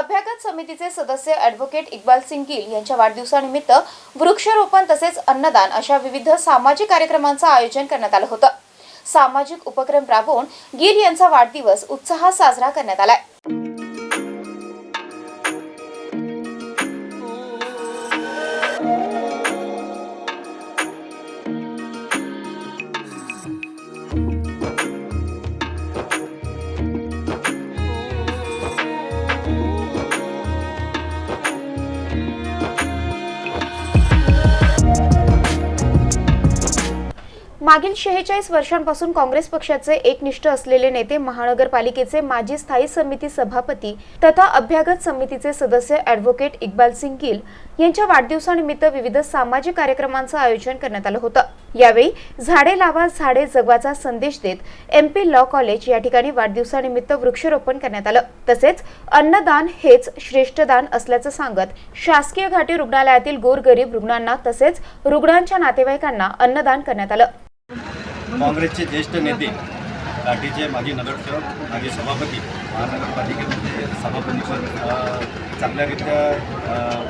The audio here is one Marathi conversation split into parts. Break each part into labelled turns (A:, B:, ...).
A: अभ्यागत समितीचे सदस्य ॲडव्होकेट इक्बाल सिंग गिल यांच्या वाढदिवसानिमित्त वृक्षारोपण तसेच अन्नदान अशा विविध सामाजिक कार्यक्रमांचं आयोजन करण्यात आलं होतं. सामाजिक उपक्रम राबवून गिल यांचा वाढदिवस उत्साहात साजरा करण्यात आलाय. मागील शेहेचाळीस वर्षांपासून काँग्रेस पक्षाचे एकनिष्ठ असलेले नेते महानगरपालिकेचे माजी स्थायी समिती सभापती तथा अभ्यागत समितीचे सदस्य ॲडव्होकेट इक्बाल सिंग गिल यांच्या वाढदिवसानिमित्त विविध सामाजिक कार्यक्रमांचं आयोजन करण्यात आलं होतं. यावेळी झाडे लावा झाडे जगवाचा संदेश देत एम पी लॉ कॉलेज या ठिकाणी वाढदिवसानिमित्त वृक्षारोपण करण्यात आलं. तसेच अन्नदान हेच श्रेष्ठ दान असल्याचं सांगत शासकीय घाटी रुग्णालयातील गोरगरीब रुग्णांना तसेच रुग्णांच्या नातेवाईकांना अन्नदान करण्यात आलं.
B: काँग्रेसचे ज्येष्ठ नेते लाठीचे माजी नगरसेवक माजी सभापती महानगरपालिकेमध्ये सभापती पण चांगल्यारीत्या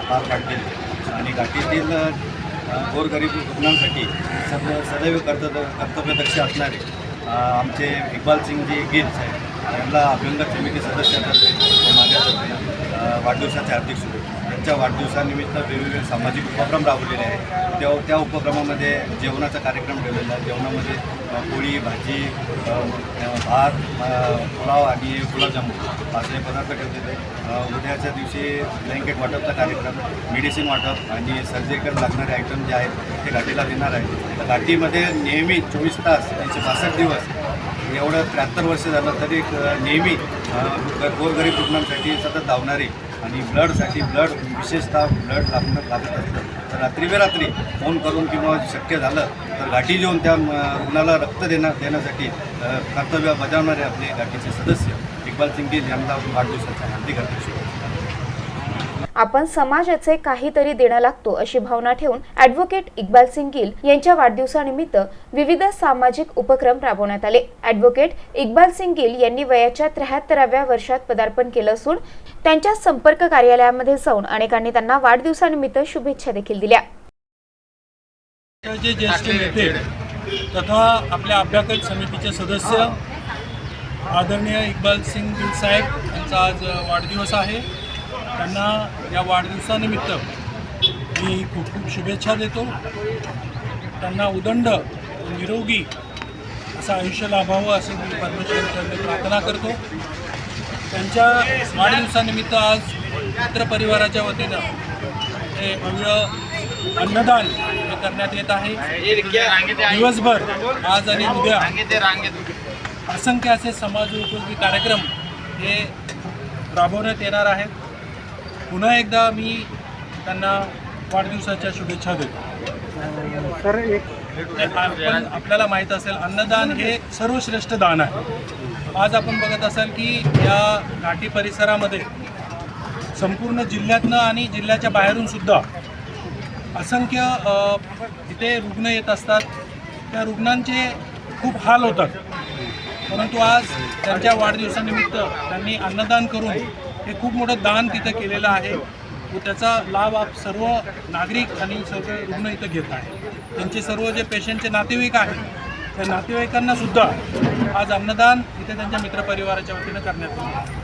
B: पार पाडतील. आणि घाटीतील गोरगरीब रुग्णांसाठी सद सदैव कर्तव्य कर्तव्यदक्ष असणारे आमचे इक्बाल सिंगजी गिल साहेब यांना अभ्यंगत समिती सदस्यातर्फे माझ्यातर्फे वाढदिवसाचे वाढदिवसाच्या हार्दिक शुभेच्छा. त्यांच्या वाढदिवसानिमित्त वेगवेगळे सामाजिक उपक्रम राबवलेले आहेत. त्या त्या उपक्रमामध्ये जेवणाचा कार्यक्रम ठेवलेला आहे. जेवणामध्ये पोळी भाजी भात पुलाव आणि गुलाबजामुन असे पदार्थ ठेवलेले उद्याच्या दिवशी ब्लँकेट वाटपचा कार्यक्रम मेडिसिन वाटप आणि सर्जिकल लागणारे आयटम जे आहेत ते घाटीला देणार आहे तर घाटीमध्ये नेहमी चोवीस तास त्यांचे बासष्ट दिवस एवढं त्र्याहत्तर वर्ष झालं तरी नेहमी गोरगरीब रुग्णांसाठी सतत धावणारी आणि ब्लडसाठी ब्लड विशेषतः ब्लड लागणं लागत असतं. तर रात्री बेरात्री फोन करून किंवा शक्य झालं तर घाटी घेऊन त्या रुग्णाला रक्त देण्या देण्यासाठी कर्तव्य बजावणारे आपले घाटीचे सदस्य इक्बाल सिंग यांना वाढदिवसाच्या हार्दिक हार्दिक
A: आपण समाजाचे काहीतरी देणं लागतो अशी भावना ठेवून ॲडव्होकेट इक्बाल सिंग गिल यांच्या वाढदिवसानिमित्त विविध सामाजिक उपक्रम राबवण्यात आले. ॲडव्होकेट इक्बाल सिंग गिल यांनी वयाच्या त्र्याहत्तराव्या वर्षात पदार्पण केलं असून त्यांच्या संपर्क कार्यालयामध्ये जाऊन अनेकांनी त्यांना वाढदिवसानिमित्त शुभेच्छा देखील दिल्या.
C: जे ज्येष्ठ नेते तथा आपल्या अभ्यागत समितीचे सदस्य आदरणीय इक्बाल सिंग गिल साहेब यांचा आज वाढदिवस आहे. त्यांना या वाढदिवसानिमित्त मी खूप खूप शुभेच्छा देतो. त्यांना उदंड निरोगी असं आयुष्य लाभावं असं मी परमेश्वरांकडे प्रार्थना करतो. त्यांच्या वाढदिवसानिमित्त आज मित्रपरिवाराच्या वतीनं हे भव्य अन्नदान हे करण्यात येत आहे. दिवसभर आज आणि उद्या असंख्य असे समाज उपयोगी कार्यक्रम हे राबवण्यात येणार आहेत. पुन्हा एकदा मी त्यांना वाढदिवसाच्या शुभेच्छा देतो. आपण आपल्याला माहीत असेल अन्नदान हे सर्वश्रेष्ठ दान आहे. आज आपण बघत असाल की या घाटी परिसरामध्ये संपूर्ण जिल्ह्यातनं आणि जिल्ह्याच्या बाहेरून सुद्धा असंख्य इथे रुग्ण येत असतात. त्या रुग्णांचे खूप हाल होतात. परंतु आज त्यांच्या वाढदिवसानिमित्त त्यांनी अन्नदान करून हे खूप मोठं दान तिथं केलेलं आहे. व त्याचा लाभ आप सर्व नागरिक आणि सर्व रुग्ण इथं घेत आहे त्यांचे सर्व जे पेशंटचे नातेवाईक आहेत त्या नातेवाईकांनासुद्धा आज अन्नदान इथे त्यांच्या मित्रपरिवाराच्या वतीनं करण्यात आलं